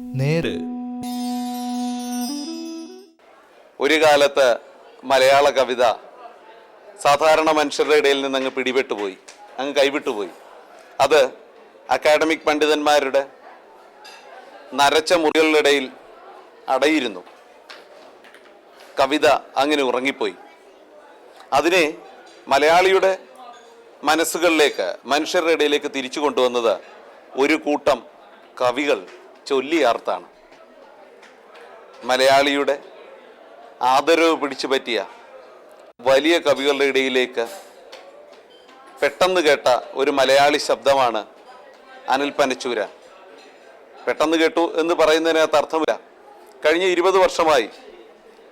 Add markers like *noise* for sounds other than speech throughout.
നേര്. ഒരു കാലത്ത് മലയാള കവിത സാധാരണ മനുഷ്യരുടെ ഇടയിൽ നിന്ന് അങ്ങ് പിടിപെട്ടുപോയി അങ്ങ് കൈവിട്ടുപോയി അത് അക്കാഡമിക് പണ്ഡിതന്മാരുടെ നരച്ച മുറികളുടെ ഇടയിൽ അടയിരുന്നു. കവിത അങ്ങനെ ഉറങ്ങിപ്പോയി. അതിനെ മലയാളിയുടെ മനസ്സുകളിലേക്ക് മനുഷ്യരുടെ ഇടയിലേക്ക് തിരിച്ചു കൊണ്ടുവന്നത് ഒരു കൂട്ടം കവികൾ ചൊല്ലിയാർത്താണ് മലയാളിയുടെ ആദരവ് പിടിച്ചു പറ്റിയ വലിയ കവികളുടെ ഇടയിലേക്ക് പെട്ടെന്ന് കേട്ട ഒരു മലയാളി ശബ്ദമാണ് അനിൽ പനച്ചൂര. പെട്ടെന്ന് കേട്ടു എന്ന് പറയുന്നതിനകത്ത് അർത്ഥമില്ല. കഴിഞ്ഞ ഇരുപത് വർഷമായി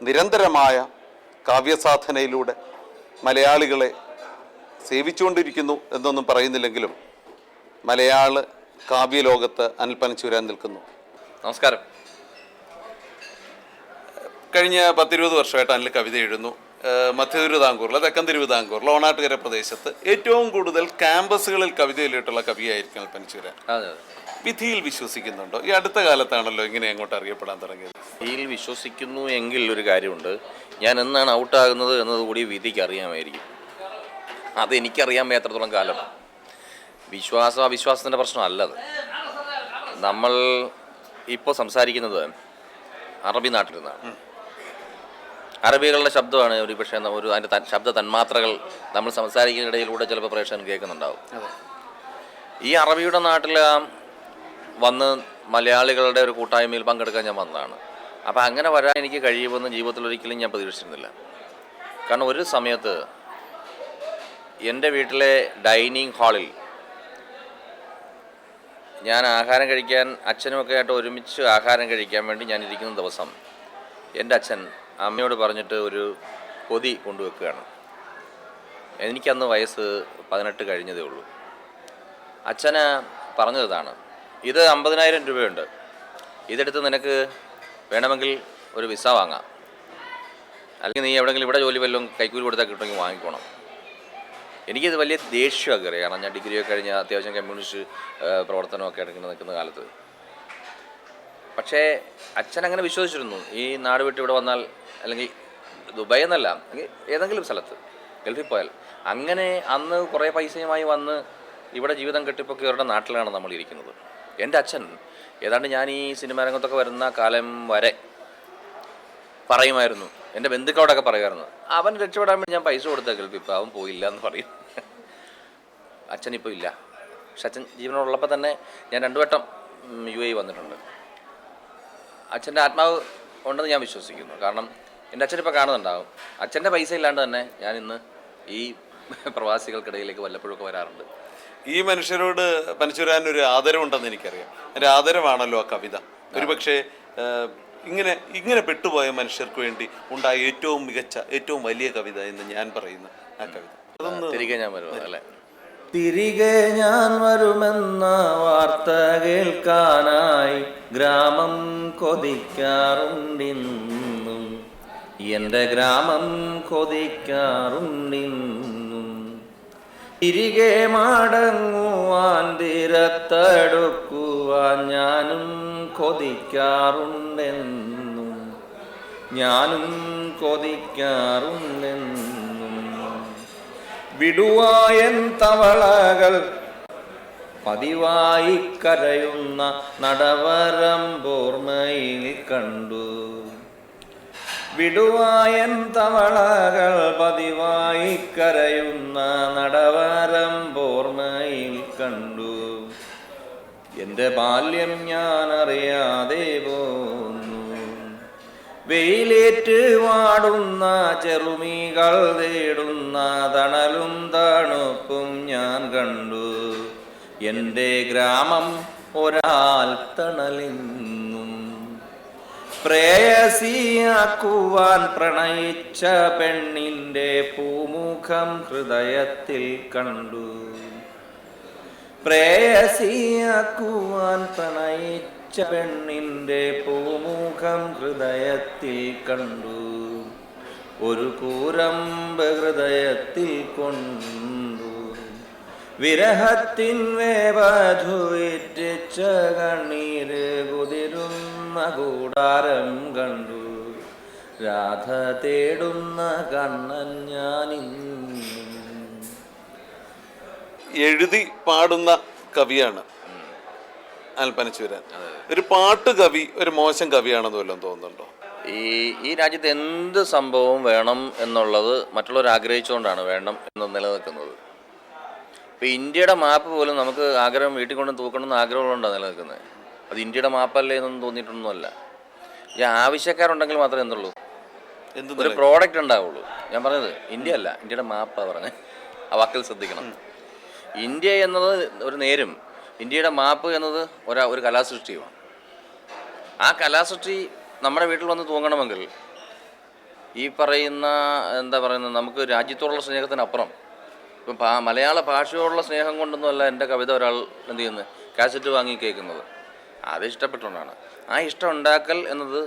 നിരന്തരമായ കാവ്യസാധനയിലൂടെ മലയാളികളെ സേവിച്ചുകൊണ്ടിരിക്കുന്നു എന്നൊന്നും പറയുന്നില്ലെങ്കിലും മലയാള കാവ്യലോകത്ത് ചുരാൻ നിൽക്കുന്നു. നമസ്കാരം. കഴിഞ്ഞ പത്തിരുപത് വർഷമായിട്ട് അനിൽ കവിത എഴുതുന്നു. മധ്യ തിരുവിതാംകൂറിൽ തെക്കൻ തിരുവിതാംകൂറിൽ ഓണാട്ടുകര പ്രദേശത്ത് ഏറ്റവും കൂടുതൽ ക്യാമ്പസുകളിൽ കവിത എഴുതിയിട്ടുള്ള കവിയായിരിക്കും അതെ അതെ. വിധിയിൽ വിശ്വസിക്കുന്നുണ്ടോ? ഈ അടുത്ത കാലത്താണല്ലോ ഇങ്ങനെ അങ്ങോട്ട് അറിയപ്പെടാൻ തുടങ്ങിയത്. വിധിയിൽ വിശ്വസിക്കുന്നു എങ്കിൽ ഒരു കാര്യമുണ്ട്. ഞാൻ എന്നാണ് ഔട്ടാകുന്നത് എന്നതുകൂടി വിധിക്ക് അറിയാമായിരിക്കും. അത് എനിക്കറിയാൻ മേത്രത്തോളം കാലം. വിശ്വാസം അവിശ്വാസത്തിന്റെ പ്രശ്നമല്ലത് നമ്മൾ ഇപ്പോൾ സംസാരിക്കുന്നത് അറബി നാട്ടിൽ നിന്നാണ് അറബികളുടെ ശബ്ദമാണ് ഒരു പക്ഷേ ഒരു അതിന്റെ ശബ്ദ തന്മാത്രകൾ നമ്മൾ സംസാരിക്കുന്നതിനിടയിലൂടെ ചിലപ്പോൾ പ്രേക്ഷകൻ കേൾക്കുന്നുണ്ടാവും. ഈ അറബിയുടെ നാട്ടിൽ വന്ന് മലയാളികളുടെ ഒരു കൂട്ടായ്മയിൽ പങ്കെടുക്കാൻ ഞാൻ വന്നതാണ്. അപ്പോൾ അങ്ങനെ വരാൻ എനിക്ക് കഴിയുമെന്ന് ജീവിതത്തിൽ ഒരിക്കലും ഞാൻ പ്രതീക്ഷിച്ചിരുന്നില്ല. കാരണം ഒരു സമയത്ത് എന്റെ വീട്ടിലെ ഡൈനിങ് ഹാളിൽ ഞാൻ ആഹാരം കഴിക്കാൻ അച്ഛനുമൊക്കെ ആയിട്ട് ഒരുമിച്ച് ആഹാരം കഴിക്കാൻ വേണ്ടി ഞാൻ ഇരിക്കുന്ന ദിവസം എന്റെ അച്ഛൻ അമ്മയോട് പറഞ്ഞിട്ട് ഒരു പൊതി കൊണ്ടുവെക്കുകയാണ്. എനിക്കന്ന് വയസ്സ് പതിനെട്ട് കഴിഞ്ഞതേ ഉള്ളൂ. അച്ഛന് പറഞ്ഞതാണ് ഇത് അമ്പതിനായിരം രൂപയുണ്ട്. ഇതെടുത്ത് നിനക്ക് വേണമെങ്കിൽ ഒരു വിസ വാങ്ങാം. അല്ലെങ്കിൽ നീ എവിടെയെങ്കിലും ഇവിടെ ജോലി വല്ലതും കൈക്കൂലി കൊടുത്താൽ കിട്ടുമെങ്കിൽ വാങ്ങിക്കോണം. എനിക്കിത് വലിയ ദേഷ്യമൊക്കെ കയറി കാരണം ഞാൻ ഡിഗ്രിയൊക്കെ കഴിഞ്ഞ അത്യാവശ്യം കമ്മ്യൂണിസ്റ്റ് പ്രവർത്തനമൊക്കെ ഇടയ്ക്ക് നിൽക്കുന്ന കാലത്ത്. പക്ഷേ അച്ഛൻ അങ്ങനെ വിശ്വസിച്ചിരുന്നു. ഈ നാട് വിട്ട് ഇവിടെ വന്നാൽ അല്ലെങ്കിൽ ദുബായ് എന്നല്ല ഏതെങ്കിലും സ്ഥലത്ത് ഗൾഫിൽ പോയാൽ. അങ്ങനെ അന്ന് കുറേ പൈസയുമായി വന്ന് ഇവിടെ ജീവിതം കെട്ടിപ്പൊക്കെ ഇവരുടെ നാട്ടിലാണ് നമ്മൾ ഇരിക്കുന്നത്. എന്റെ അച്ഛൻ ഏതാണ്ട് ഞാൻ ഈ സിനിമാ രംഗത്തൊക്കെ വരുന്ന കാലം വരെ പറയുമായിരുന്നു. എന്റെ ബന്ധുക്കളോടൊക്കെ പറയുമായിരുന്നു. അവൻ രക്ഷപ്പെടാൻ വേണ്ടി ഞാൻ പൈസ കൊടുത്ത ഗൾഫിൽ ഇപ്പോൾ അവൻ പോയില്ല എന്ന് പറയും. അച്ഛൻ ഇപ്പോൾ ഇല്ല. പക്ഷെ അച്ഛൻ ജീവനുള്ളപ്പോൾ തന്നെ ഞാൻ രണ്ടു വട്ടം യു എ വന്നിട്ടുണ്ട്. അച്ഛന്റെ ആത്മാവ് ഉണ്ടെന്ന് ഞാൻ വിശ്വസിക്കുന്നു. കാരണം എന്റെ അച്ഛനിപ്പോൾ കാണുന്നുണ്ടാകും അച്ഛന്റെ പൈസ ഇല്ലാണ്ട് തന്നെ ഞാൻ ഇന്ന് ഈ പ്രവാസികൾക്കിടയിലേക്ക് വല്ലപ്പോഴൊക്കെ വരാറുണ്ട്. ഈ മനുഷ്യരോട് മനുഷ്യരാനൊരു ഒരു ആദരവുണ്ടെന്ന് എനിക്കറിയാം. ഒരു ആദരവാണല്ലോ ആ കവിത. ഒരുപക്ഷെ ഇങ്ങനെ ഇങ്ങനെ പെട്ടുപോയ മനുഷ്യർക്ക് വേണ്ടി ഉണ്ടായ ഏറ്റവും മികച്ച ഏറ്റവും വലിയ കവിത എന്ന് ഞാൻ പറയുന്ന. ആ കവിത. അതൊന്ന് തിരികെ ഞാൻ വരുന്നത് അല്ലേ? തിരികെ ഞാൻ വരുമെന്ന വാർത്ത കേൾക്കാനായി ഗ്രാമം കൊതിക്കാറുണ്ടിന്നും. എന്റെ ഗ്രാമം കൊതിക്കാറുണ്ടിന്നും. തിരികെ മടങ്ങുവാൻ തീരത്തടുക്കുവാൻ ഞാനും കൊതിക്കാറുണ്ടെന്നും. ഞാനും കൊതിക്കാറുണ്ടെന്നും. വിടുവായൻ തവളകൾ പതിവായി കരയുന്ന നടവരം പോർമയിൽ കണ്ടു. വിടുവായൻ തവളകൾ പതിവായി കരയുന്ന നടവരം പോർമയിൽ കണ്ടു. എന്റെ ബാല്യം ഞാൻ അറിയാതെ പോന്നു വെയിലേറ്റ് വാടുന്ന ചെറുമീകൾ തേടുന്ന തണലും തണുപ്പും ഞാൻ കണ്ടു. എന്റെ ഗ്രാമം ഒരാൾ തണലിന്നും. പ്രേയസിയാക്കുവാൻ പ്രണയിച്ച പെണ്ണിന്റെ പൂമുഖം ഹൃദയത്തിൽ കണ്ടു. പ്രേയസിയാക്കുവാൻ പ്രണയിച്ച പെണ്ണിന്റെ പൂമുഖം ഹൃദയത്തിൽ കണ്ടു. ഒരു കൂരമ്പ് ഹൃദയത്തിൽ കൊണ്ടു. വിരഹത്തിൻ വേവധുയിറ്റിച്ച കണ്ണീര് കുതിരുന്ന കൂടാരം കണ്ടു. രാധ തേടുന്ന കണ്ണൻ ഞാനിന്നും. എഴുതി പാടുന്ന കവിയാണ് ആൽപ്പനച്ചൂരൻ ഒരു പാട്ട് കവി ഒരു മോശം കവിയാണെന്ന് വല്ലതും തോന്നുന്നുണ്ടോ? ഈ ഈ രാജ്യത്ത് എന്ത് സംഭവവും വേണം എന്നുള്ളത് മറ്റുള്ളവർ ആഗ്രഹിച്ചുകൊണ്ടാണ് വേണം എന്ന് നിലനിൽക്കുന്നത്. ഇപ്പോൾ ഇന്ത്യയുടെ മാപ്പ് പോലും നമുക്ക് ആഗ്രഹം വീട്ടിൽ കൊണ്ട് തൂക്കണം എന്ന് ആഗ്രഹമുള്ളതുകൊണ്ടാണ് നിലനിൽക്കുന്നത്. അത് ഇന്ത്യയുടെ മാപ്പല്ലേ എന്നൊന്നും തോന്നിയിട്ടൊന്നുമല്ല. ഈ ആവശ്യക്കാരുണ്ടെങ്കിൽ മാത്രമേ എന്തുള്ളൂ? എന്ത് ഒരു പ്രോഡക്റ്റ് ഉണ്ടാവുള്ളൂ. ഞാൻ പറഞ്ഞത് ഇന്ത്യ അല്ല ഇന്ത്യയുടെ മാപ്പാണ് പറഞ്ഞത് ആ വാക്കിൽ ശ്രദ്ധിക്കണം. ഇന്ത്യ എന്നത് ഒരു നേരും. ഇന്ത്യയുടെ മാപ്പ് എന്നത് ഒരാ ഒരു കലാസൃഷ്ടിയുമാണ്. ആ കലാസൃഷ്ടി നമ്മുടെ വീട്ടിൽ വന്ന് തൂങ്ങണമെങ്കിൽ ഈ പറയുന്ന എന്താ പറയുന്നത് നമുക്ക് രാജ്യത്തോടുള്ള സ്നേഹത്തിനപ്പുറം ഇപ്പം ഭാ മലയാള ഭാഷയോടുള്ള സ്നേഹം കൊണ്ടൊന്നുമല്ല എന്റെ കവിത ഒരാൾ എന്ത് ചെയ്യുന്നത്? കാസറ്റ് വാങ്ങി കേൾക്കുന്നത്. അത് ഇഷ്ടപ്പെട്ടുകൊണ്ടാണ് ആ ഇഷ്ടം ഉണ്ടാക്കൽ എന്നത്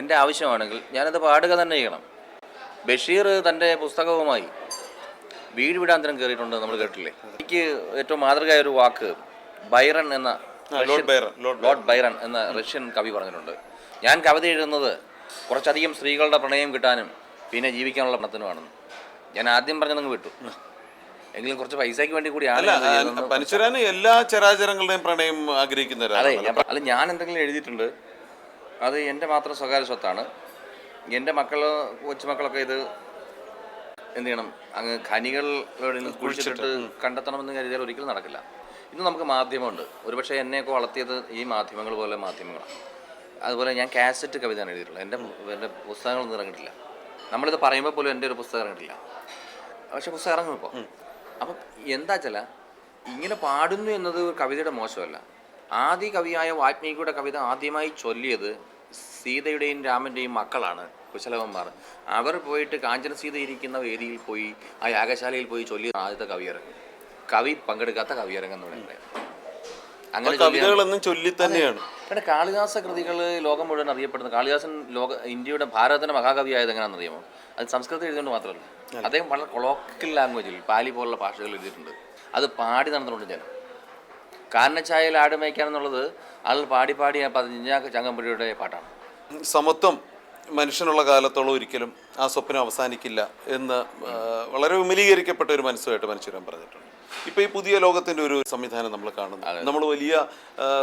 എന്റെ ആവശ്യമാണെങ്കിൽ ഞാനത് പാടുക തന്നെ ചെയ്യണം. ബഷീർ തന്റെ പുസ്തകവുമായി വീട് വിടാന്തരം കയറിയിട്ടുണ്ട് നമ്മൾ കേട്ടില്ലേ? എനിക്ക് ഏറ്റവും മാതൃകയായ ഒരു വാക്ക് ബൈറൺ എന്ന Lord Byron Lord Lord Byron എന്ന റഷ്യൻ കവി പറഞ്ഞിട്ടുണ്ട്. ഞാൻ കവിത എഴുതുന്നത് കുറച്ചധികം സ്ത്രീകളുടെ പ്രണയം കിട്ടാനും പിന്നെ ജീവിക്കാനുള്ള പണത്തിനുമാണെന്ന് ഞാൻ ആദ്യം പറഞ്ഞതങ്ങ് വിട്ടു. എങ്കിലും കുറച്ച് പൈസയ്ക്ക് വേണ്ടി കൂടി എല്ലാ ചരാചരങ്ങളുടെയും പ്രണയം ആഗ്രഹിക്കുന്ന അതെ അല്ല ഞാൻ എന്തെങ്കിലും എഴുതിയിട്ടുണ്ട്. അത് എന്റെ മാത്രം സ്വകാര്യ സ്വത്താണ്. എന്റെ മക്കൾ കൊച്ചുമക്കളൊക്കെ ഇത് എന്ത് ചെയ്യണം? അങ്ങ് ഖനികൾ കുഴിച്ചിട്ട്. കണ്ടെത്തണമെന്ന് കരുതിയാൽ ഒരിക്കലും നടക്കില്ല. ഇന്ന് നമുക്ക് മാധ്യമമുണ്ട്. ഒരുപക്ഷെ എന്നെയൊക്കെ വളർത്തിയത് ഈ മാധ്യമങ്ങൾ പോലെ മാധ്യമങ്ങളാണ്. അതുപോലെ ഞാൻ കാസറ്റ് കവിതയാണ് എഴുതിയിട്ടുള്ളത്. എന്റെ എന്റെ പുസ്തകങ്ങളൊന്നും ഇറങ്ങിയിട്ടില്ല. നമ്മളിത് പറയുമ്പോൾ പോലും എന്റെ ഒരു പുസ്തകം ഇറങ്ങിയിട്ടില്ല. പക്ഷെ പുസ്തകം ഇറങ്ങും ഇപ്പോൾ അപ്പം എന്താ വെച്ചാൽ ഇങ്ങനെ പാടുന്നു എന്നത് ഒരു കവിതയുടെ മോശമല്ല. ആദ്യ കവിയായ വാൽമീകിയുടെ കവിത ആദ്യമായി ചൊല്ലിയത് സീതയുടെയും രാമന്റെയും മക്കളാണ് കുശലവന്മാർ. അവർ പോയിട്ട് കാഞ്ചന സീത ഇരിക്കുന്ന വേദിയിൽ പോയി ആ യാഗശാലയിൽ പോയി ചൊല്ലിയ ആദ്യത്തെ കവിയരങ്ങ് കവി പങ്കെടുക്കാത്ത കവിയരങ്ങ് എന്ന് പറയുന്നത്. അങ്ങനെ കവിതകളെന്നും ചൊല്ലി തന്നെയാണ്. പിന്നെ കാളിദാസ കൃതികൾ ലോകം മുഴുവൻ അറിയപ്പെടുന്നത്. കാളിദാസൻ ലോക ഇന്ത്യയുടെ ഭാരതത്തിന്റെ മഹാകവി ആയത് എങ്ങനെയാണെന്ന് അറിയാമോ? അത് സംസ്കൃതം എഴുതുകൊണ്ട് മാത്രമല്ല. അദ്ദേഹം വളരെ കൊളോക്കൽ ലാംഗ്വേജിൽ പാലി പോലുള്ള ഭാഷകൾ എഴുതിയിട്ടുണ്ട്. അത് പാടി നടന്നിട്ടുണ്ട് ജനം. കാരണച്ചായയിൽ ആട് മേയ്ക്കാനെന്നുള്ളത് ആൾ പാടി പാടി ആ പതിഞ്ഞ ചങ്ങമ്പുഴയുടെ പാട്ടാണ്. സമത്വം മനുഷ്യനുള്ള കാലത്തോളം ഒരിക്കലും ആ സ്വപ്നം അവസാനിക്കില്ല എന്ന് വളരെ വിമലീകരിക്കപ്പെട്ട ഒരു മനസ്സുമായിട്ട് മനുഷ്യരൻ പറഞ്ഞിട്ടുണ്ട്. ഇപ്പൊ ഈ പുതിയ ലോകത്തിന്റെ ഒരു സംവിധാനം നമ്മൾ കാണുന്നു. നമ്മൾ വലിയ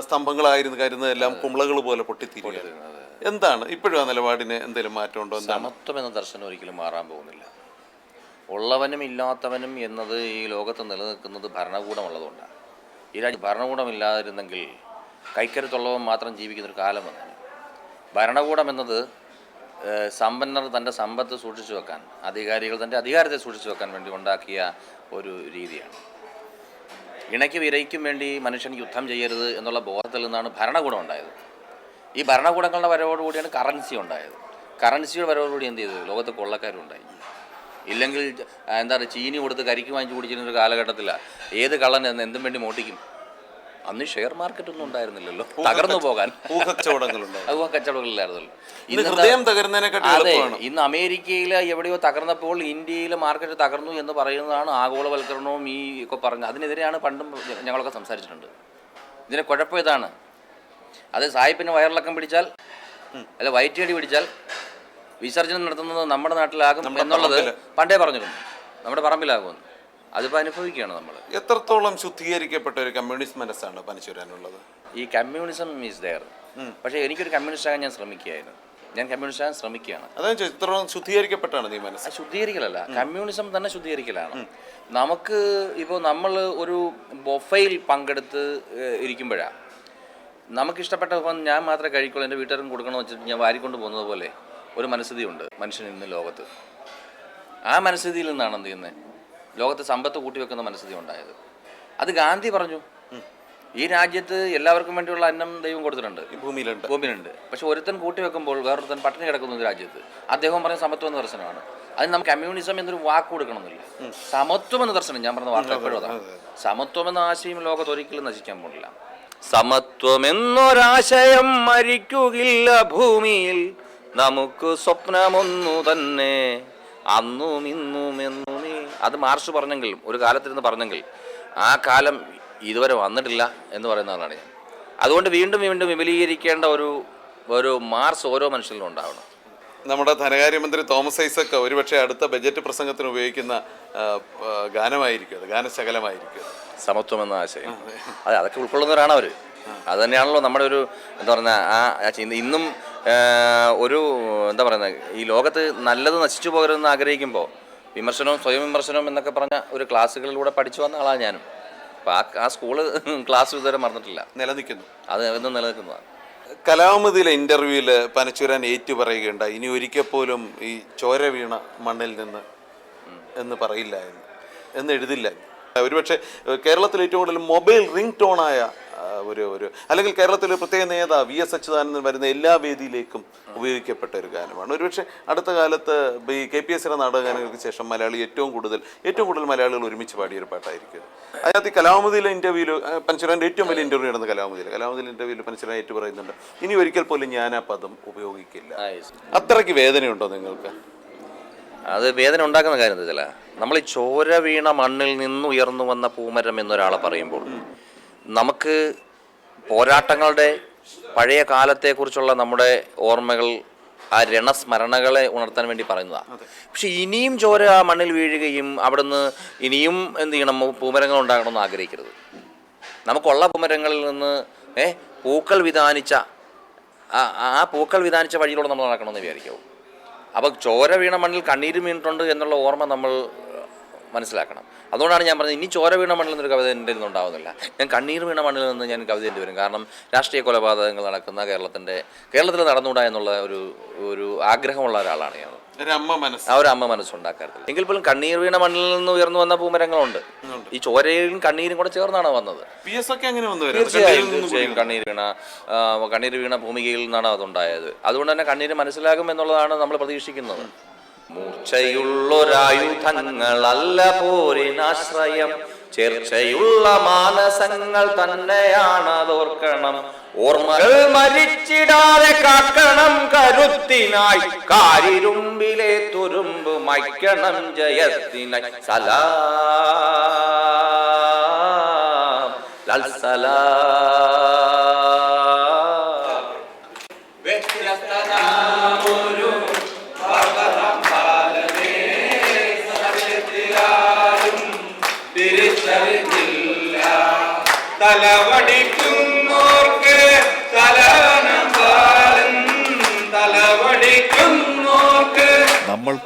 സ്തംഭങ്ങളായിരുന്നു കരുന്നതെല്ലാം കുമ്പളകൾ പോലെ പൊട്ടിത്തിരിക്കുകയാണ് എന്താണ്? ഇപ്പോഴും ആ നിലപാടിന് എന്തെങ്കിലും മാറ്റമുണ്ടോ സമത്വം എന്ന ദർശനം ഒരിക്കലും മാറാൻ പോകുന്നില്ല. ഉള്ളവനും ഇല്ലാത്തവനും എന്നത് ഈ ലോകത്ത് നിലനിൽക്കുന്നത് ഭരണകൂടമുള്ളതുകൊണ്ടാണ് ഈ രാജ്യം ഭരണകൂടമില്ലാതിരുന്നെങ്കിൽ കൈക്കരുത്തുള്ളവൻ മാത്രം ജീവിക്കുന്ന ഒരു കാലം വന്നു ഭരണകൂടം എന്നത് സമ്പന്നർ തന്റെ സമ്പത്ത് സൂക്ഷിച്ചു വെക്കാൻ അധികാരികൾ തന്റെ അധികാരത്തെ സൂക്ഷിച്ചു വെക്കാൻ വേണ്ടി ഉണ്ടാക്കിയ ഒരു രീതിയാണ്. ഇണയ്ക്കും ഇരയ്ക്കും വേണ്ടി മനുഷ്യൻ യുദ്ധം ചെയ്യരുത് എന്നുള്ള ബോധത്തിൽ നിന്നാണ് ഭരണകൂടം ഉണ്ടായത്. ഈ ഭരണകൂടങ്ങളുടെ വരവോടുകൂടിയാണ് കറൻസി ഉണ്ടായത്. കറൻസിയുടെ വരവോടുകൂടി എന്ത് ചെയ്തത് ലോകത്ത് കൊള്ളക്കാരുണ്ടായി. ഇല്ലെങ്കിൽ എന്താ പറയുക ചീനി കൊടുത്ത് കരിക്ക് വാങ്ങിച്ചു കുടിച്ചിരുന്ന ഒരു കാലഘട്ടത്തിലാണ് ഏത് കള്ളൻ എന്തും വേണ്ടി മോട്ടിക്കും അന്ന് ഷെയർ മാർക്കറ്റ് ഒന്നും ഉണ്ടായിരുന്നില്ലല്ലോ. തകർന്നു പോകാൻ. ഊഹ അത് കച്ചവടങ്ങളില്ലായിരുന്നല്ലോ ഇന്ന് ഹൃദയം അതെ ഇന്ന് അമേരിക്കയിൽ എവിടെയോ തകർന്നപ്പോൾ ഇന്ത്യയിൽ മാർക്കറ്റ് തകർന്നു എന്ന് പറയുന്നതാണ് ആഗോളവൽക്കരണവും ഈ ഒക്കെ പറഞ്ഞത് അതിനെതിരെയാണ് പണ്ടും ഞങ്ങളൊക്കെ സംസാരിച്ചിട്ടുണ്ട്. ഇതിന്റെ കുഴപ്പം ഇതാണ്. അത് സായിപ്പിന് വയറിളക്കം പിടിച്ചാൽ അല്ല വയറ്റിയടി പിടിച്ചാൽ വിസർജനം നടത്തുന്നത് നമ്മുടെ നാട്ടിലാകും എന്നുള്ളത് പണ്ടേ പറഞ്ഞിരുന്നു. നമ്മുടെ പറമ്പിലാകുമെന്ന്. അതിപ്പോൾ അനുഭവിക്കുകയാണ് നമ്മൾ എത്രത്തോളം ശുദ്ധീകരിക്കപ്പെട്ട ഒരു കമ്മ്യൂണിസ്റ്റ് മനസ്സാണ് പനിച്ചുരാനുള്ളത് ഈ കമ്മ്യൂണിസം ഈസ് ദയർ പക്ഷേ എനിക്കൊരു കമ്മ്യൂണിസ്റ്റ് ആകാൻ ഞാൻ ശ്രമിക്കുകയായിരുന്നു. ഞാൻ കമ്മ്യൂണിസ്റ്റ് ആകാൻ ശ്രമിക്കുകയാണ്. അതായത് ഇത്രയും ശുദ്ധീകരിക്കപ്പെട്ടാണ് നീ മനസ്സ്? ശുദ്ധീകരിക്കലല്ല. കമ്മ്യൂണിസം തന്നെ ശുദ്ധീകരിക്കലാണ്. നമുക്ക് ഇപ്പോൾ നമ്മൾ ഒരു ബൊഫയിൽ പങ്കെടുത്ത് ഇരിക്കുമ്പോഴാണ് നമുക്കിഷ്ടപ്പെട്ട ഇപ്പം ഞാൻ മാത്രമേ കഴിക്കുള്ളൂ എന്റെ വീട്ടുകാരും കൊടുക്കണമെന്ന് വെച്ചിട്ട് ഞാൻ വാരിക്കൊണ്ട് പോകുന്നത് പോലെ ഒരു മനസ്ഥിതിയുണ്ട് മനുഷ്യൻ ഇന്ന് ലോകത്ത്. ആ മനസ്ഥിതിയിൽ നിന്നാണ് എന്ത് ചെയ്യുന്നത്? ലോകത്ത് സമ്പത്ത് കൂട്ടിവെക്കുന്ന മനസ്ഥിതി ഉണ്ടായത് അത് ഗാന്ധി പറഞ്ഞു. ഈ രാജ്യത്ത് എല്ലാവർക്കും വേണ്ടിയുള്ള അന്നം ദൈവം കൊടുത്തിട്ടുണ്ട്. ഭൂമിയിലുണ്ട്. ഭൂമിയിലുണ്ട്. പക്ഷെ ഒരുത്തൻ കൂട്ടി വെക്കുമ്പോൾ വേറൊരുത്തൻ പട്ടിണി കിടക്കുന്ന രാജ്യത്ത്. അദ്ദേഹം പറഞ്ഞ സമത്വം എന്ന ദർശനമാണ്. അതിന് നമുക്ക് കമ്മ്യൂണിസം എന്നൊരു വാക്ക് കൊടുക്കണമെന്നില്ല. സമത്വം എന്ന ദർശനം ഞാൻ പറഞ്ഞ വാക്ക് എപ്പോഴും അതാണ്. സമത്വം എന്ന ആശയം ലോകത്ത് ഒരിക്കലും നശിക്കാൻ പോകില്ല സമത്വമെന്നൊരാശയം മരിക്കുകില്ല ഭൂമിയിൽ. നമുക്ക് സ്വപ്നമൊന്നു തന്നെ. അന്നും ഇന്നും എന്നുമേ അത് മാർച്ച് പറഞ്ഞെങ്കിലും ഒരു കാലത്തിരുന്ന് പറഞ്ഞെങ്കിൽ ആ കാലം ഇതുവരെ വന്നിട്ടില്ല എന്ന് പറയുന്നതാണ് ഞാൻ. അതുകൊണ്ട് വീണ്ടും വീണ്ടും വിപുലീകരിക്കേണ്ട ഒരു ഒരു മാർസ് ഓരോ മനുഷ്യരിലും ഉണ്ടാവണം. നമ്മുടെ ധനകാര്യമന്ത്രി തോമസ് ഐസക് ഒരുപക്ഷെ അടുത്ത ബജറ്റ് പ്രസംഗത്തിന് ഉപയോഗിക്കുന്ന ഗാനമായിരിക്കും അത് ഗാനശകലമായിരിക്കും സമത്വം എന്ന ആശയം. അതെ. അതൊക്കെ ഉൾക്കൊള്ളുന്നവരാണ് അവർ അത് തന്നെയാണല്ലോ നമ്മുടെ ഒരു എന്താ പറയുക ആ ആ ഇന്നും ഒരു എന്താ പറയുന്നത് ഈ ലോകത്ത് നല്ലത് നശിച്ചു പോകരുതെന്ന് ആഗ്രഹിക്കുമ്പോൾ വിമർശനവും സ്വയം വിമർശനവും എന്നൊക്കെ പറഞ്ഞ ഒരു ക്ലാസ്സുകളിലൂടെ പഠിച്ചു വന്ന ആളാണ് ഞാനും. അപ്പൊ ആ ആ സ്കൂൾ ക്ലാസ് ഇതുവരെ മറന്നിട്ടില്ല. നിലനിൽക്കുന്നു. അത് എന്നും നിലനിൽക്കുന്നതാണ്. കലാമതിയിലെ ഇന്റർവ്യൂവിൽ പനച്ചൂരാൻ ഏറ്റു പറയുകയുണ്ടായി. ഇനി ഒരിക്കൽ പോലും ഈ ചോര വീണ മണ്ണിൽ നിന്ന് എന്ന് പറയില്ല എന്ന് എന്ന് എഴുതില്ല. ഒരുപക്ഷെ കേരളത്തിൽ ഏറ്റവും കൂടുതൽ മൊബൈൽ റിംഗ് ടോണായ ഒരു ഒരു അല്ലെങ്കിൽ കേരളത്തിലെ പ്രത്യേക നേതാവ് വി എസ് അച്യുതാനന്ദൻ വരുന്ന എല്ലാ വേദിയിലേക്കും ഉപയോഗിക്കപ്പെട്ട ഒരു ഗാനമാണ്. ഒരുപക്ഷെ അടുത്ത കാലത്ത് ഈ കെ പി എസ് സിയുടെ നാടകഗാനങ്ങൾക്ക് ശേഷം മലയാളി ഏറ്റവും കൂടുതൽ ഏറ്റവും കൂടുതൽ മലയാളികൾ ഒരുമിച്ച് പാടിയ ഒരു പാട്ടായിരിക്കും അതിനകത്ത് ഈ കലാമതിയിലെ ഇന്റർവ്യൂൽ പഞ്ചുരാന്റെ ഏറ്റവും വലിയ ഇന്റർവ്യൂ നടന്ന കലാമതിയിൽ കലാമതിയിലെ ഇന്റർവ്യൂവിൽ പഞ്ചുരാൻ ഏറ്റു പറയുന്നുണ്ട് ഇനി ഒരിക്കൽ പോലും ഞാൻ ആ പദം ഉപയോഗിക്കില്ല. അത്രയ്ക്ക് വേദനയുണ്ടോ നിങ്ങൾക്ക്? അത് വേദന ഉണ്ടാക്കുന്ന കാര്യം എന്താ നമ്മൾ ഈ ചോര വീണ മണ്ണിൽ നിന്നുയർന്നു വന്ന പൂമരം എന്നൊരാളെ പറയുമ്പോൾ നമുക്ക് പോരാട്ടങ്ങളുടെ പഴയ കാലത്തെക്കുറിച്ചുള്ള നമ്മുടെ ഓർമ്മകൾ ആ രണസ്മരണകളെ ഉണർത്താൻ വേണ്ടി പറയുന്നതാണ് പക്ഷെ ഇനിയും ചോര ആ മണ്ണിൽ വീഴുകയും അവിടുന്ന് ഇനിയും എന്ത് ചെയ്യണം? പൂമരങ്ങൾ ഉണ്ടാകണമെന്ന് ആഗ്രഹിക്കരുത്. നമുക്കുള്ള പൂമരങ്ങളിൽ നിന്ന് ഏ പൂക്കൾ വിധാനിച്ച ആ- ആ പൂക്കൾ വിധാനിച്ച വഴിയിലൂടെ നമ്മൾ നടക്കണമെന്ന് വിചാരിക്കാവും അപ്പോൾ ചോര വീണ മണ്ണിൽ കണ്ണീര് വീണിട്ടുണ്ട് എന്നുള്ള ഓർമ്മ നമ്മൾ മനസ്സിലാക്കണം. അതുകൊണ്ടാണ് ഞാൻ പറഞ്ഞത് ഇനി ചോര വീണ മണ്ണിൽ നിന്നൊരു കവിത എന്റെ ഉണ്ടാവുന്നില്ല. ഞാൻ കണ്ണീർ വീണ മണ്ണിൽ നിന്ന് ഞാൻ കവിത എന്റെ വരും. കാരണം രാഷ്ട്രീയ കൊലപാതകങ്ങൾ നടക്കുന്ന കേരളത്തിന്റെ കേരളത്തിൽ നടന്നുകൂടാ എന്നുള്ള ഒരു ഒരു ആഗ്രഹമുള്ള ഒരാളാണ് ഞാൻ. ആ ഒരു അമ്മ മനസ്സുണ്ടാക്കാറില്ല എങ്കിൽ പോലും കണ്ണീർ വീണ മണ്ണിൽ നിന്ന് ഉയർന്നു വന്ന പൂമരങ്ങളുണ്ട് ഈ ചോരയിലും കണ്ണീരും കൂടെ ചേർന്നാണ് വന്നത്? തീർച്ചയായും തീർച്ചയായും കണ്ണീർ വീണ കണ്ണീർ വീണ ഭൂമികയിൽ നിന്നാണ് അതുണ്ടായത്. അതുകൊണ്ട് തന്നെ കണ്ണീര് മനസ്സിലാകും എന്നുള്ളതാണ് നമ്മൾ പ്രതീക്ഷിക്കുന്നത്. മൂർച്ചയുള്ളൊരായുധങ്ങളല്ല പോരിനാശ്രയം. ചേർച്ചയുള്ള മാനസങ്ങൾ തന്നെയാണ് അതോർക്കണം. ഓർമ്മകൾ മരിച്ചിടാതെ കാക്കണം കരുത്തിനായി. കാരിരുമ്പിലെ തുരുമ്പ് മയ്ക്കണം ജയത്തിനായി. സലാ. സലാം.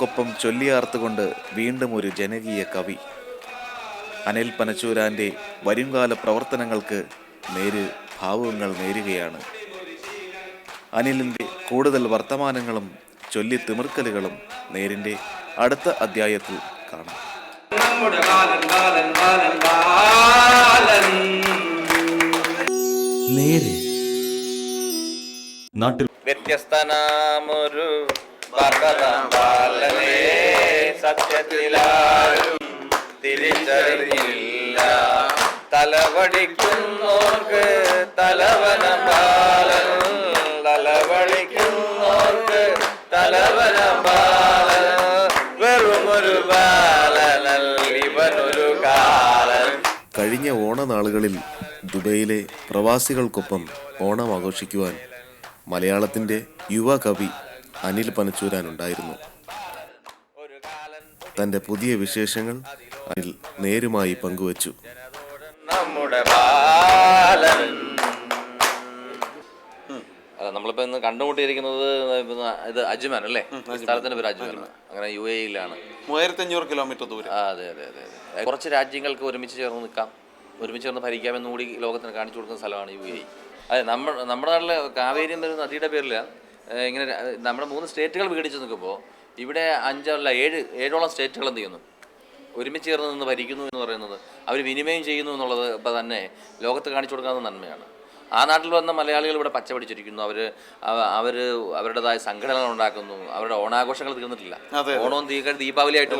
നമ്മൾക്കൊപ്പം ചൊല്ലിയാർത്തുകൊണ്ട് വീണ്ടും ഒരു ജനകീയ കവി. അനിൽ പനച്ചൂരാന്റെ വരുംകാല പ്രവർത്തനങ്ങൾക്ക് നേര് ഭാവുകങ്ങൾ നേരുകയാണ്. അനിലിന്റെ കൂടുതൽ വർത്തമാനങ്ങളും ചൊല്ലി തിമിർക്കലുകളും നേരിന്റെ അടുത്ത അധ്യായത്തിൽ കാണാം. നാട്ടിൽ വ്യത്യസ്തനാമൊരു ഭഗതം ബാലനെ സത്യത്തിലാരും തിരിച്ചറിഞ്ഞില്ല. തലവടിക്കുന്നോർക്ക് തലവന ബാലൻ തലവടിക്കുന്നോർക്ക് തലവന ബാലൻ വെറുമൊരു ഇവനൊരു കാലൻ. കഴിഞ്ഞ ഓണനാളുകളിൽ ദുബൈയിലെ പ്രവാസികൾക്കൊപ്പം ഓണം ആഘോഷിക്കുവാൻ മലയാളത്തിന്റെ യുവ കവി അനിൽ പനച്ചൂരാനുണ്ടായിരുന്നു. തന്റെ പുതിയ വിശേഷങ്ങൾ അനിൽ നേരുമായി പങ്കുവച്ചു. അല്ല നമ്മളിപ്പോ ഇന്ന് കണ്ടുമുട്ടിയിരിക്കുന്നത് ഇത് അജ്മാൻ അല്ലേ? സ്ഥലത്തിന്റെ പേര് അജ്മാൻ അങ്ങനെ യു എയിലാണ് മൂവായിരത്തി അഞ്ഞൂറ് കിലോമീറ്റർ ദൂരം. അതെ അതെ അതെ അതെ. കുറച്ച് രാജ്യങ്ങൾക്ക് ഒരുമിച്ച് ചേർന്ന് നിൽക്കാം. ഒരുമിച്ച് ചേർന്ന് ഭരിക്കാമെന്ന് കൂടി ലോകത്തിന് കാണിച്ചു കൊടുക്കുന്ന സ്ഥലമാണ് യു എ അതെ നമ്മൾ നമ്മുടെ നാട്ടിലെ കാവേരി എന്നൊരു നദിയുടെ ഏഹ്, ഇങ്ങനെ നമ്മുടെ മൂന്ന് സ്റ്റേറ്റുകൾ വിഘടിച്ച് നിൽക്കുമ്പോൾ ഇവിടെ അഞ്ചല്ല ഏഴ് ഏഴോളം സ്റ്റേറ്റുകൾ എന്ത് ചെയ്യുന്നു? ഒരുമിച്ച് ചേർന്ന് നിന്ന് ഭരിക്കുന്നു എന്ന് പറയുന്നത്. അവർ വിനിമയം ചെയ്യുന്നു എന്നുള്ളത് ഇപ്പം തന്നെ ലോകത്ത് കാണിച്ചു കൊടുക്കാവുന്ന നന്മയാണ്. ആ നാട്ടിൽ വന്ന മലയാളികൾ ഇവിടെ പച്ച പിടിച്ചിരിക്കുന്നു. അവർ അവർ അവരുടേതായ സംഘടനകൾ ഉണ്ടാക്കുന്നു. അവരുടെ ഓണാഘോഷങ്ങൾ തീർന്നിട്ടില്ല. ഓണവും ദീപാവലി ആയിട്ട്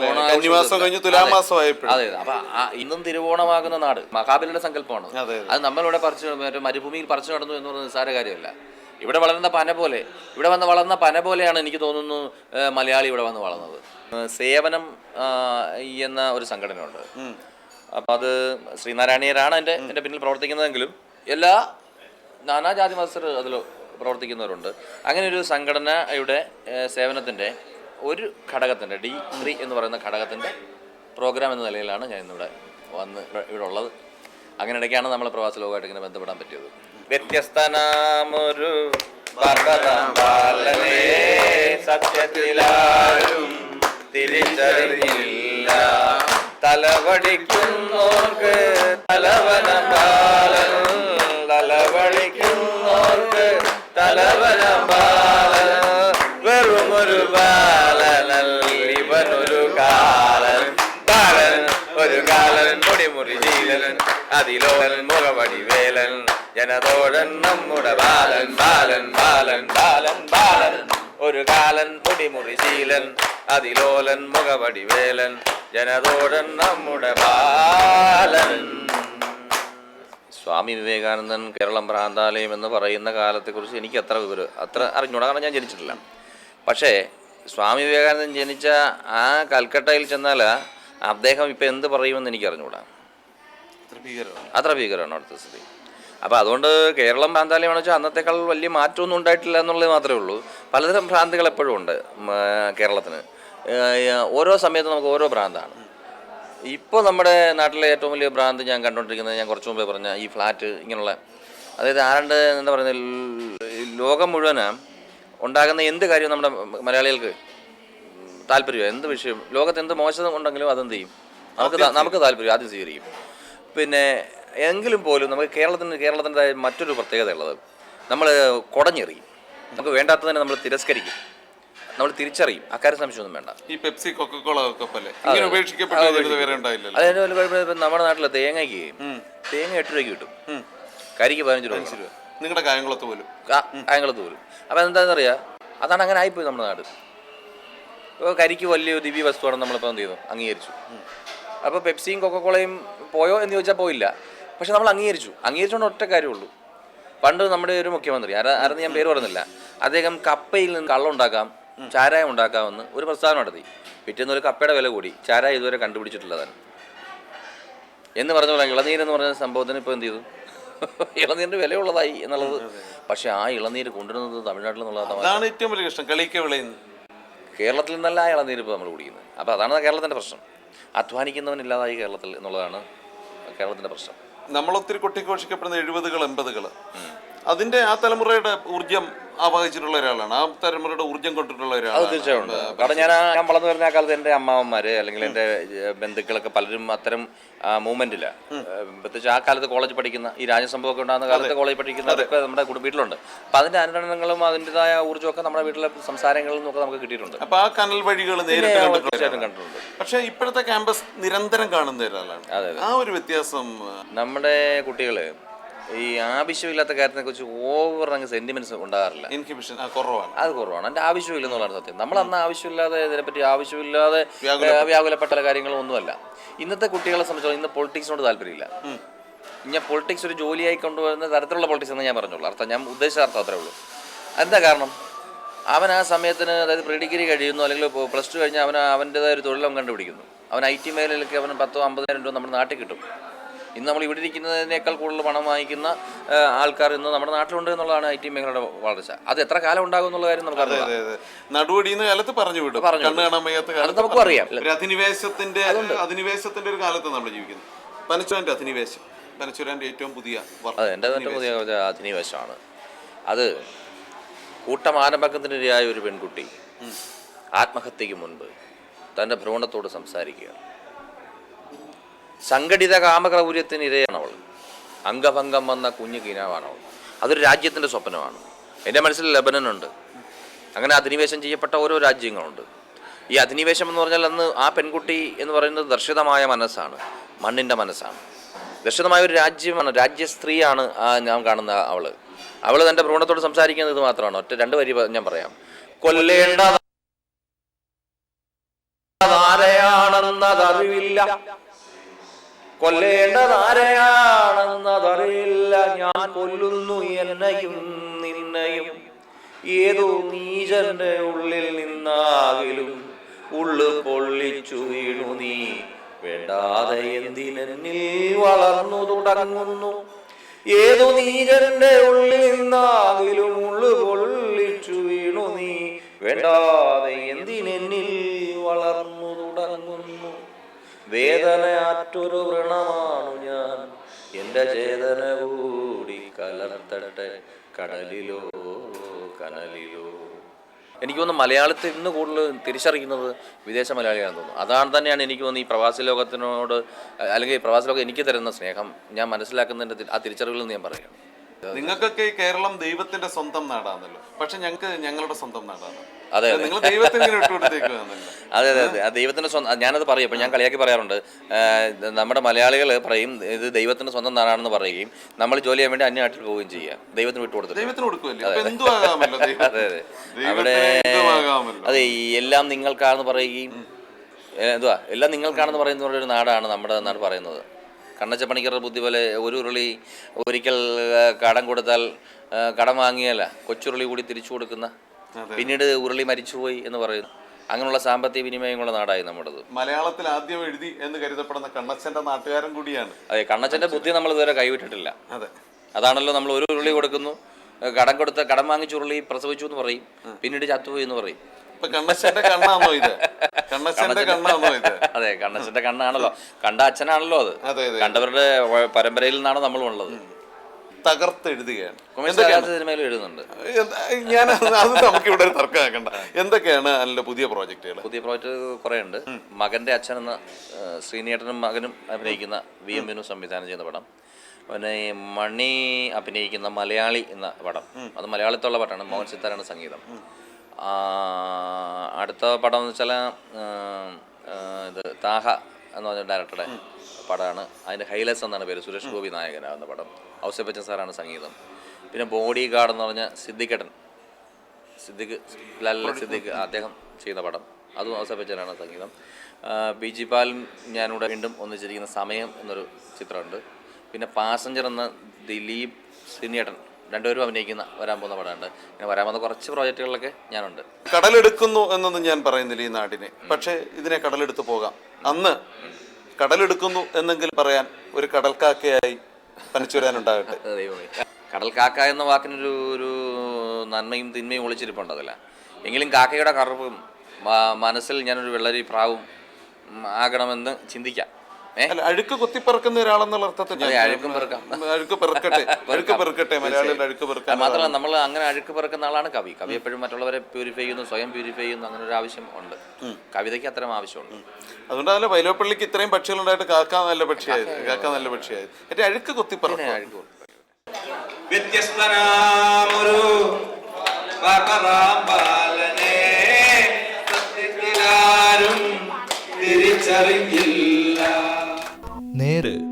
ആയപ്പോഴും. അതെ അപ്പൊ ഇന്നും തിരുവോണമാകുന്ന നാട് മഹാബലിയുടെ സങ്കല്പമാണ്. അത് നമ്മളിവിടെ പറിച്ചു മറ്റേ മരുഭൂമിയിൽ പറിച്ചു നടന്നു എന്ന് പറയുന്നത് നിസ്സാര കാര്യമല്ല. ഇവിടെ വളർന്ന പന പോലെ ഇവിടെ വന്ന് വളർന്ന പന പോലെയാണ് എനിക്ക് തോന്നുന്നു മലയാളി ഇവിടെ വന്ന് വളർന്നത്. സേവനം എന്ന ഒരു സംഘടനയുണ്ട്. അപ്പം അത് ശ്രീനാരായണീയരാണ് എന്റെ എന്റെ പിന്നിൽ പ്രവർത്തിക്കുന്നതെങ്കിലും എല്ലാ നാനാജാതി മതസ്ഥർ അതിൽ പ്രവർത്തിക്കുന്നവരുണ്ട്. അങ്ങനെ ഒരു സംഘടനയുടെ സേവനത്തിന്റെ ഒരു ഘടകത്തിന്റെ ഡി ത്രീ എന്ന് പറയുന്ന ഘടകത്തിന്റെ പ്രോഗ്രാം എന്ന നിലയിലാണ് ഞാൻ ഇന്നിവിടെ വന്ന് ഇവിടെ- ഇവിടെ ഉള്ളത്. അങ്ങനെ ഇടയ്ക്കാണ് നമ്മൾ പ്രവാസ ലോകമായിട്ട് ഇങ്ങനെ ബന്ധപ്പെടാൻ പറ്റിയത്. വ്യത്യസ്തനാമൊരു സത്യത്തിലാരും തിരിച്ചറിഞ്ഞില്ല. തലവടിക്കുന്നോർക്ക് തലവന ബാലൻ തലവടിക്കുന്നോർക്ക് തലവന ബാലൻ വെറുമൊരു ബാലനൽ ഇവനൊരു കാലൻ. ബാലൻ ഒരു കാലൻ മുടിമുറി ജീലൻ അതിലോലൻ മുഖവടി വേലൻ. ജനതോഴൻ നമ്മുടെ ബാലൻ ബാലൻ ബാലൻ ബാലൻ ബാലൻ. ഒരു കാലൻ മുടിമുറി ശീലൻ അതിലോലൻ മുഖപടി വേലൻ ജനതോഴൻ നമ്മുടെ ബാലൻ. സ്വാമി വിവേകാനന്ദൻ കേരളം ഭ്രാന്താലയം എന്ന് പറയുന്ന കാലത്തെക്കുറിച്ച് എനിക്ക് അത്ര വിവരം അത്ര അറിഞ്ഞൂടാ കാരണം ഞാൻ ജനിച്ചിട്ടില്ല. പക്ഷേ സ്വാമി വിവേകാനന്ദൻ ജനിച്ച ആ കൽക്കട്ടയിൽ ചെന്നാൽ അദ്ദേഹം ഇപ്പം എന്ത് പറയുമെന്ന് എനിക്ക് അറിഞ്ഞൂടാ അത്ര ഭീകരമാണ്. അത്ര ഭീകരമാണ് അവിടുത്തെ സ്ഥിതി. അപ്പോൾ അതുകൊണ്ട് കേരളം ഭ്രാന്താലയമാണ് വെച്ചാൽ അന്നത്തേക്കാൾ വലിയ മാറ്റമൊന്നും ഉണ്ടായിട്ടില്ല എന്നുള്ളത് മാത്രമേ ഉള്ളൂ. പലതരം ഭ്രാന്തികൾ എപ്പോഴും ഉണ്ട് കേരളത്തിന്. ഓരോ സമയത്തും നമുക്ക് ഓരോ ഭ്രാന്താണ്. ഇപ്പോൾ നമ്മുടെ നാട്ടിലെ ഏറ്റവും വലിയ ഭ്രാന്ത് ഞാൻ കണ്ടുകൊണ്ടിരിക്കുന്നത് ഞാൻ കുറച്ച് മുമ്പേ പറഞ്ഞ ഈ ഫ്ലാറ്റ് ഇങ്ങനെയുള്ള അതായത് ആരണ്ട് എന്താ പറയുന്നത് ലോകം മുഴുവൻ ഉണ്ടാകുന്ന എന്ത് കാര്യവും നമ്മുടെ മലയാളികൾക്ക് താല്പര്യം എന്ത് വിഷയം? ലോകത്ത് എന്ത് മോശം ഉണ്ടെങ്കിലും അതെന്ത് ചെയ്യും? നമുക്ക് നമുക്ക് താല്പര്യം ആദ്യം സ്വീകരിക്കും. പിന്നെ എങ്കിലും പോലും നമുക്ക് കേരളത്തിന് കേരളത്തിന്റെ മറ്റൊരു പ്രത്യേകത ഉള്ളത് നമ്മൾ കുടഞ്ഞെറിയും. നമുക്ക് വേണ്ടാത്തതിനെ നമ്മൾ തിരസ്കരിക്കും. നമ്മൾ തിരിച്ചറിയും. അക്കാര്യം സംശയമൊന്നും വേണ്ട. ഈ പെപ്സി കൊക്കക്കോള അതിന് വലിയ നമ്മുടെ നാട്ടിലെ തേങ്ങയ്ക്ക് തേങ്ങ എട്ട് രൂപയ്ക്ക് കിട്ടും. കരിക്ക് പതിനഞ്ച് രൂപ നിങ്ങളുടെ കായംകുളത്ത് പോലും. കായംകുളത്ത് പോലും. അപ്പോൾ എന്താണെന്ന് അറിയാം അതാണ് അങ്ങനെ ആയിപ്പോയി നമ്മുടെ നാട്. ഇപ്പോൾ കരിക്ക് വലിയൊരു ദിവ്യ വസ്തുവാണെന്ന് നമ്മളിപ്പോൾ എന്ത് ചെയ്തു? അംഗീകരിച്ചു. അപ്പോൾ പെപ്സിയും കൊക്കക്കോളയും പോയോ എന്ന് ചോദിച്ചാൽ പോയില്ല. പക്ഷെ നമ്മൾ അംഗീകരിച്ചു. അംഗീകരിച്ചുകൊണ്ട് ഒറ്റ കാര്യമുള്ളൂ. പണ്ട് നമ്മുടെ ഒരു മുഖ്യമന്ത്രി ആരാ ആരെന്ന് ഞാൻ പേര് പറയുന്നില്ല അദ്ദേഹം കപ്പയിൽ നിന്ന് കള്ളം ഉണ്ടാക്കാം ചാരായം ഉണ്ടാക്കാമെന്ന് ഒരു പ്രസ്താവന നടത്തി. പിറ്റേന്ന് ഒരു കപ്പയുടെ വില കൂടി. ചാരായം ഇതുവരെ കണ്ടുപിടിച്ചിട്ടുള്ളതാണ്. എന്ന് പറഞ്ഞ പോലെ ഇളനീർ എന്ന് പറഞ്ഞ സംഭവത്തിന് ഇപ്പോൾ എന്ത് ചെയ്തു? ഇളനീരിന്റെ വിലയുള്ളതായി എന്നുള്ളത്. പക്ഷെ ആ ഇളനീര് കൊണ്ടുവരുന്നത് തമിഴ്നാട്ടിൽ നിന്നുള്ള ഏറ്റവും വലിയ കഷ്ടം കളിക്ക വിളയുന്നത് കേരളത്തിൽ നിന്നല്ല ആ ഇളനീര് ഇപ്പോൾ നമ്മൾ കുടിക്കുന്നത്. അപ്പോൾ അതാണ് കേരളത്തിന്റെ പ്രശ്നം. അധ്വാനിക്കുന്നവനില്ലാതായി കേരളത്തിൽ എന്നുള്ളതാണ് കേരളത്തിന്റെ പ്രശ്നം. നമ്മൾ ഒത്തിരി കൊട്ടിഘോഷിക്കപ്പെടുന്ന എഴുപതുകൾ എൺപതുകൾ. അതിന്റെ ആ തലമുറയുടെ ഊർജം ആവാഹിച്ചിട്ടുള്ള ഒരാളാണ്. ആ തലമുറയുടെ ഊർജം കൊണ്ടിട്ടുള്ള ഒരാൾ ഒരാളാണ് തീർച്ചയായും കാരണം ഞാൻ ഞാൻ വളർന്നു വരുന്ന ആ കാലത്ത് എന്റെ അമ്മാവന്മാര് അല്ലെങ്കിൽ എന്റെ ബന്ധുക്കളൊക്കെ പലരും അത്തരം മൂവ്മെന്റില്ല പ്രത്യേകിച്ച് ആ കാലത്ത് കോളേജ് പഠിക്കുന്ന ഈ രാജ്യസംഭവമൊക്കെ ഉണ്ടാകുന്ന കാലത്ത് കോളേജ് പഠിക്കുന്നതൊക്കെ നമ്മുടെ കുടുംബ വീട്ടിലുണ്ട്. അപ്പൊ അതിന്റെ അനുരണങ്ങളും അതിന്റെതായ ഊർജമൊക്കെ നമ്മുടെ വീട്ടിലെ സംസാരങ്ങളിൽ നിന്നൊക്കെ നമുക്ക് കിട്ടിയിട്ടുണ്ട്. അപ്പൊ ആ കനൽ വഴികൾ തീർച്ചയായിട്ടും കണ്ടിട്ടുണ്ട്. പക്ഷെ ഇപ്പോഴത്തെ ക്യാമ്പസ് നിരന്തരം കാണുന്ന ഒരാളാണ്. അതെ, ആ ഒരു വ്യത്യാസം നമ്മുടെ കുട്ടികൾ ഈ ആവശ്യമില്ലാത്ത കാര്യത്തിനെ കുറിച്ച് ഓവർ അങ്ങ് സെന്റിമെന്റ്സ് ഉണ്ടാകാറില്ല. ഇൻഹിബിഷൻ കുറവാണ്. അത് കുറവാണ്. എന്റെ ആവശ്യമില്ല എന്നുള്ളതാണ് സത്യം. നമ്മൾ അന്ന് ആവശ്യമില്ലാതെ ഇതിനെപ്പറ്റി ആവശ്യമില്ലാതെ വ്യാകുലപ്പെട്ട- കാര്യങ്ങളും ഒന്നുമല്ല. ഇന്നത്തെ കുട്ടികളെ സംബന്ധിച്ചോളം ഇന്ന് പൊളിറ്റിക്സിനോട് താല്പര്യമില്ല. ഞാൻ പൊളിറ്റിക്സ് ഒരു ജോലിയായി കൊണ്ടുവരുന്ന തരത്തിലുള്ള പൊളിറ്റിക്സ് എന്ന് ഞാൻ പറഞ്ഞോളൂ അർത്ഥം ഞാൻ ഉദ്ദേശിച്ച അർത്ഥം അത്രേ ഉള്ളൂ. എന്താ കാരണം? അവൻ ആ സമയത്തിന് അതായത് പ്രീ ഡിഗ്രി കഴിയുന്നു അല്ലെങ്കിൽ പ്ലസ് ടു കഴിഞ്ഞാൽ അവൻ അവന്റെതായ ഒരു തൊഴിലും കണ്ടുപിടിക്കുന്നു. അവൻ ഐ ടി മേഖലയിലേക്ക് അവൻ പത്തോ അമ്പതിനായിരം രൂപ നമ്മുടെ നാട്ടിൽ കിട്ടും. ഇന്ന് നമ്മൾ ഇവിടെ ഇരിക്കുന്നതിനേക്കാൾ കൂടുതൽ പണം വാങ്ങിക്കുന്ന ആൾക്കാർ ഇന്ന് നമ്മുടെ നാട്ടിലുണ്ട് എന്നുള്ളതാണ് ഐ ടി മേഖലയുടെ വളർച്ച. അത് എത്ര കാലം ഉണ്ടാകും എന്നുള്ള കാര്യം നമുക്ക് നടുവടിയുന്ന കാലത്ത് പറഞ്ഞു വിട്ടു പറഞ്ഞു കണ്ണു കാണാൻ വയ്യാത്ത കാലത്ത് നമുക്കും അറിയാം. ഒരു അധിനിവേശത്തിന്റെ അധിനിവേശത്തിന്റെ ഒരു കാലത്ത് നമ്മൾ ജീവിക്കുന്നത് പനച്ചുരാന്റെ അധിനിവേശം. പനച്ചുരാന്റെ ഏറ്റവും പുതിയ അതെ എന്റെ ഏറ്റവും പുതിയ അധിനിവേശമാണ്. അത് കൂട്ടമാനഭക്കത്തിനിരയായ ഒരു പെൺകുട്ടി ആത്മഹത്യക്ക് മുൻപ് തന്റെ ഭ്രൂണത്തോട് സംസാരിക്കുക സംഘടിത കാമക്രൗര്യത്തിന് ഇരയാണ് അവൾ. അംഗഭംഗം വന്ന കുഞ്ഞു കിനാവാണ് അവൾ. അതൊരു രാജ്യത്തിന്റെ സ്വപ്നമാണ്. എന്റെ മനസ്സിൽ ലബനനുണ്ട്. അങ്ങനെ അധിനിവേശം ചെയ്യപ്പെട്ട ഓരോ രാജ്യങ്ങളുണ്ട്. ഈ അധിനിവേശം എന്ന് പറഞ്ഞാൽ അന്ന് ആ പെൺകുട്ടി എന്ന് പറയുന്നത് ദർശിതമായ മനസ്സാണ്. മണ്ണിന്റെ മനസ്സാണ്. ദർശിതമായ ഒരു രാജ്യമാണ് രാജ്യസ്ത്രീയാണ് ഞാൻ കാണുന്ന അവൾ. അവൾ തന്റെ ഭ്രൂണത്തോട് സംസാരിക്കുന്നത് ഇത് മാത്രമാണ്. ഒറ്റ രണ്ട് വരി ഞാൻ പറയാം. കൊല്ലേണ്ട ആരെയാണെന്നതറിവില്ല കൊല്ലേണ്ടതാരെയാണെന്നതറിയില്ല. ഞാൻ കൊല്ലുന്നു എന്നെയും നിന്നെയും. ഏതോ നീചന്റെ ഉള്ളിൽ നിന്നാകിലും ഉള്ളു പൊള്ളിച്ചു വീണു നീ. വേണ്ടാതെ എന്തിനെന്നിൽ വളർന്നു തുടങ്ങുന്നു. ഏതു നീചന്റെ ഉള്ളിൽ നിന്നാകിലും ഉള്ളു പൊള്ളിച്ചു വീണു നീ. വേണ്ടാതെ എന്തിനെന്നിൽ വളർന്നു വേദനയാറ്റൊരു വ്രണമാണു ഞാൻ. എന്റെ ചേതന കൂടി കലർത്തട്ടെ കടലിലോ കനലിലോ. എനിക്ക് തോന്നുന്നു മലയാളത്തിൽ ഇന്ന് കൂടുതൽ തിരിച്ചറിയുന്നത് വിദേശ മലയാളിയാണെന്ന് തോന്നുന്നു. അതാണ് തന്നെയാണ് എനിക്ക് തോന്നുന്നു ഈ പ്രവാസി ലോകത്തിനോട് അല്ലെങ്കിൽ പ്രവാസി ലോകം എനിക്ക് തരുന്ന സ്നേഹം ഞാൻ മനസ്സിലാക്കുന്നതിന്റെ ആ തിരിച്ചറിവിൽ നിന്ന് ഞാൻ പറയുകയാണ്. നിങ്ങൾക്കൊക്കെ ഈ കേരളം ദൈവത്തിന്റെ സ്വന്തം നാടാണല്ലോ പക്ഷെ ഞങ്ങൾക്ക് ഞങ്ങളുടെ സ്വന്തം നാടാണ്. അതെ, അതെ. നിങ്ങൾ ദൈവത്തിന് അതെ അതെ അതെ. ആ ദൈവത്തിന്റെ സ്വന്തം ഞാനത് പറയും ഇപ്പം ഞാൻ കളിയാക്കി പറയാറുണ്ട്. നമ്മുടെ മലയാളികൾ പറയും ഇത് ദൈവത്തിന്റെ സ്വന്തം നാടാണെന്ന് പറയുകയും നമ്മൾ ജോലി ചെയ്യാൻ വേണ്ടി അന്യനാട്ടിൽ പോവുകയും ചെയ്യുക ദൈവത്തിന് വിട്ടു ദൈവത്തിന് കൊടുക്കുമല്ലേ ദൈവം? അതെ. അതെ അവിടെ അതെ എല്ലാം നിങ്ങൾക്കാണെന്ന് പറയുകയും എന്തുവാ? എല്ലാം നിങ്ങൾക്കാണെന്ന് പറയുന്ന ഒരു നാടാണ് നമ്മുടെ നാട് പറയുന്നത്. കണ്ണച്ച പണിക്കരുടെ ബുദ്ധി പോലെ ഒരു ഉരുളി ഒരിക്കൽ കടം കൊടുത്താൽ കടം വാങ്ങിയല്ല കൊച്ചുരുളി കൂടി തിരിച്ചു കൊടുക്കുന്ന. പിന്നീട് ഉരുളി മരിച്ചുപോയി എന്ന് പറയുന്നു. അങ്ങനെയുള്ള സാമ്പത്തിക വിനിമയങ്ങളുടെ നാടായി നമ്മുടേത്. മലയാളത്തിൽ ആദ്യം എഴുതി എന്ന് കരുതപ്പെടുന്ന കണ്ണച്ചന്റെ നാട്ടുകാരൻ കൂടിയാണ്. അതെ കണ്ണച്ചന്റെ ബുദ്ധി നമ്മൾ ഇതുവരെ കൈവിട്ടിട്ടില്ല. അതെ. അതാണല്ലോ നമ്മൾ ഒരു ഉരുളി കൊടുക്കുന്നു കടം കൊടുത്ത കടം വാങ്ങിച്ചുരുളി പ്രസവിച്ചു എന്ന് പറയും പിന്നീട് ചത്തുപോയി എന്ന് പറയും. ഇപ്പൊ കണ്ണച്ചന്റെ കണ്ണാണോ ഇത്? *laughs* അതെ കണ്ണച്ചന്റെ കണ്ണാണല്ലോ. കണ്ട അച്ഛനാണല്ലോ അത്. കണ്ടവരുടെ പരമ്പരയിൽ നിന്നാണ് നമ്മൾ ഉള്ളത് തകർത്തെഴുതുകയാണ്. സിനിമയിലും എഴുതുന്നുണ്ട്. ഞാൻ അത് നമുക്ക് ഇവിടെ ഒരു തർക്കമാക്കണ്ട എന്തൊക്കെയാണ് അതിന്റെ പുതിയ പ്രോജക്റ്റുകൾ? പുതിയ പ്രോജക്റ്റ് കുറെ ഉണ്ട് മകന്റെ അച്ഛൻ എന്ന ശ്രീനേട്ടനും മകനും അഭിനയിക്കുന്ന വി എം വിനു സംവിധാനം ചെയ്യുന്ന പടം. പിന്നെ മണി അഭിനയിക്കുന്ന മലയാളി എന്ന പടം. അത് മലയാളത്തുള്ള പാട്ടാണ് മോഹൻ സിത്താരാണ് സംഗീതം. അടുത്ത പടം എന്ന് വെച്ചാൽ ഇത് താഹ എന്ന് പറഞ്ഞ ഡയറക്ടറുടെ പടമാണ്. അതിന്റെ ഹൈലൈറ്റ്സ് എന്നാണ് പേര്. സുരേഷ് ഗോപി നായകനാകുന്ന പടം. ഔസഫ് ബച്ചൻ സാറാണ് സംഗീതം. പിന്നെ ബോഡി ഗാർഡ് എന്ന് പറഞ്ഞ സിദ്ദിഖേട്ടൻ സിദ്ദിഖ് ലാൽ സിദ്ദിഖ് അദ്ദേഹം ചെയ്യുന്ന പടം. അതും ഔസഫ് ബച്ചനാണ് സംഗീതം. ബി ജി പാലും ഞാനിവിടെ വീണ്ടും ഒന്നിച്ചിരിക്കുന്ന സമയം എന്നൊരു ചിത്രമുണ്ട്. പിന്നെ പാസഞ്ചർ എന്ന ദിലീപ് സിനിയേട്ടൻ രണ്ടുപേരും അഭിനയിക്കുന്ന വരാൻ പോകുന്ന പടമുണ്ട്. ഇങ്ങനെ വരാൻ പോകുന്ന കുറച്ച് പ്രോജക്റ്റുകളിലൊക്കെ ഞാനുണ്ട്. കടലെടുക്കുന്നു എന്നൊന്നും ഞാൻ പറയുന്നില്ല ഈ നാടിനെ. പക്ഷേ ഇതിനെ കടലെടുത്ത് പോകാം. അന്ന് കടലെടുക്കുന്നു എന്നെങ്കിൽ പറയാൻ ഒരു കടൽക്കാക്കയായി പനിച്ചുവരാനുണ്ടാകട്ടെ. ദൈവമേ. കടൽ കാക്ക എന്ന വാക്കിനൊരു ഒരു നന്മയും തിന്മയും ഒളിച്ചിരിപ്പുണ്ടതല്ല എങ്കിലും കാക്കയുടെ കറുപ്പും മനസ്സിൽ ഞാനൊരു വെള്ളരി പ്രാവും ആകണമെന്ന് ചിന്തിക്കാം. അഴുക്ക് കുത്തിപ്പറക്കുന്ന ഒരാളെന്നുള്ള അർത്ഥത്തിൽ ഞാൻ അതെ, അഴുക്കും *laughs* പെറുക്കാം. അഴുക്ക് പെറുക്കട്ടെ അഴുക്ക് പെറുക്കട്ടെ മലയാളികളുടെ അഴുക്ക് പെറുക്കാൻ മാത്രമല്ല നമ്മൾ അങ്ങനെ അഴുക്ക് പെറുക്കുന്ന ആളാണ് കവി. കവി എപ്പോഴും മറ്റുള്ളവരെ പ്യൂരിഫൈ ചെയ്യുന്നു സ്വയം പ്യൂരിഫൈ ചെയ്യുന്നു അങ്ങനെ ഒരു ആവശ്യം ഉണ്ട്. കവിതയ്ക്ക് അത്തരം ആവശ്യമുണ്ട്. അതുകൊണ്ട് അതിലെ വൈലോപ്പള്ളിക്ക് ഇത്രയും പക്ഷികളുണ്ടായിട്ട് കാക്ക നല്ല പക്ഷിയായത് കാക്ക നല്ല പക്ഷിയായത് എന്റെ അഴുക്ക് കുത്തിപ്പറക്കും അഴുക്ക് തിരിച്ചറിഞ്ഞില്ല. நேரு